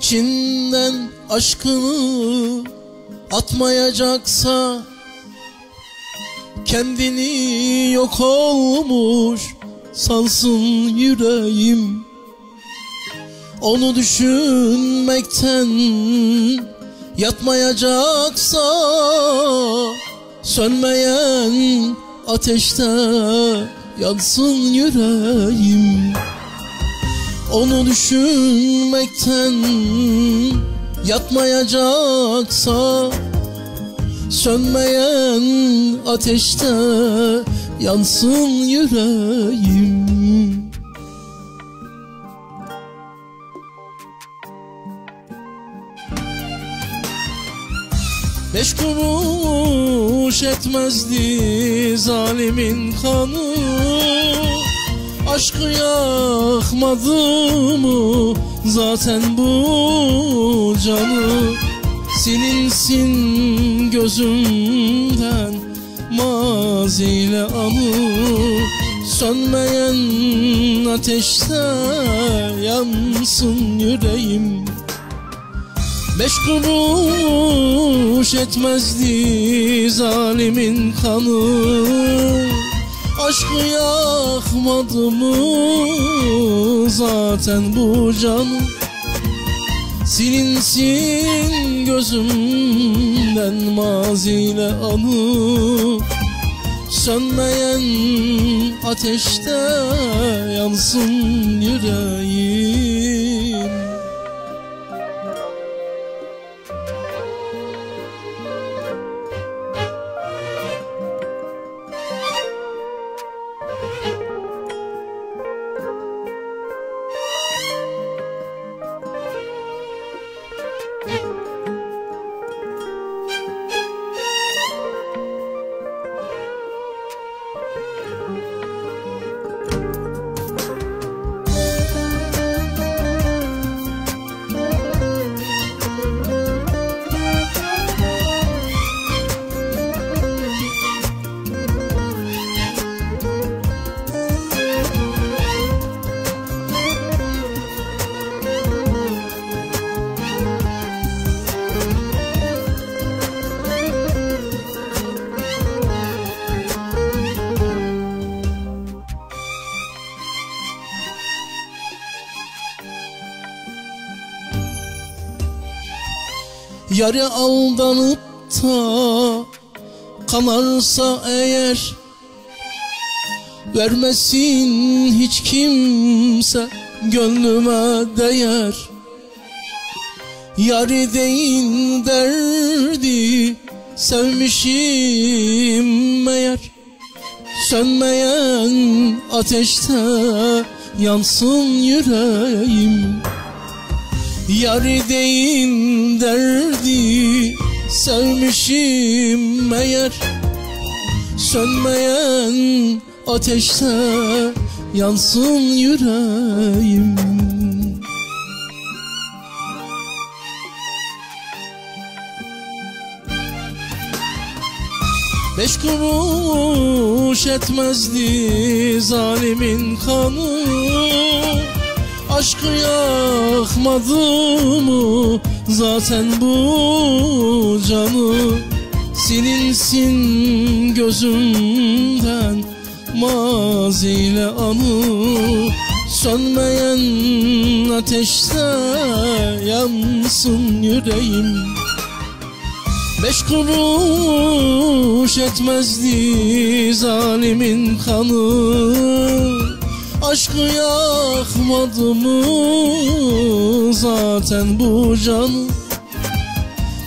İçinden aşkını atmayacaksa Kendini yok olmuş sansın yüreğim. Onu düşünmekten yatmayacaksa Sönmeyen ateşte yansın yüreğim onu düşünmekten yatmayacaksa Sönmeyen ateşte yansın yüreğim. Beş kuruş etmezdi zalimin kanı Aşkı yakmadı mı? Zaten bu canı Silinsin gözümden. Maziyle anı Sönmeyen ateşte yansın yüreğim. Beş kuruş etmezdi zalimin kanı Aşkı yakmadı mı zaten bu canım Silinsin gözümden maziyle anı. Sönmeyen ateşte yansın yüreğim Yare aldanıp da kanarsa eğer Vermesin hiç kimse gönlüme değer. Yari değil derdi sevmişim meğer. Sönmeyen ateşte yansın yüreğim Yari değil derdi sevmişim meğer. Sönmeyen ateşte yansın yüreğim. Beş kuruş etmezdi zalimin kanı Aşkı yakmadı mı? Zaten bu canı Silinsin gözümden. Maziyle anı Sönmeyen ateşte yansın yüreğim. Beş kuruş etmezdi zalimin kanı Aşkı yakmadı mı zaten bu canı?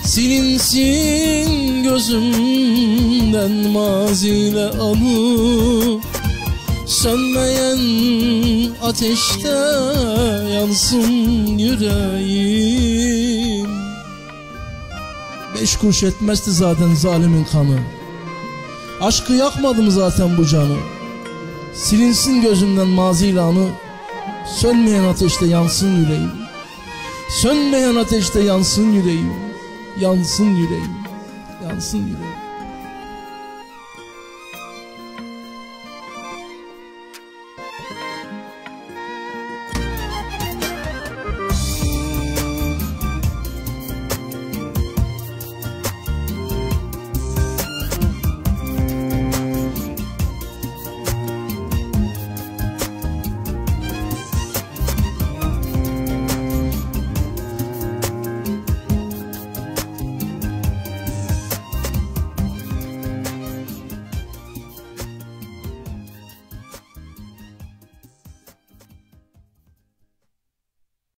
Silinsin gözümden maziyle anı. Sönmeyen ateşte yansın yüreğim. Beş kuruş etmezdi zaten zalimin kanı. Aşkı yakmadım zaten bu canı Silinsin gözümden maziyle anı Sönmeyen ateşte yansın yüreğim. Sönmeyen ateşte yansın yüreğim Yansın yüreğim Yansın yüreğim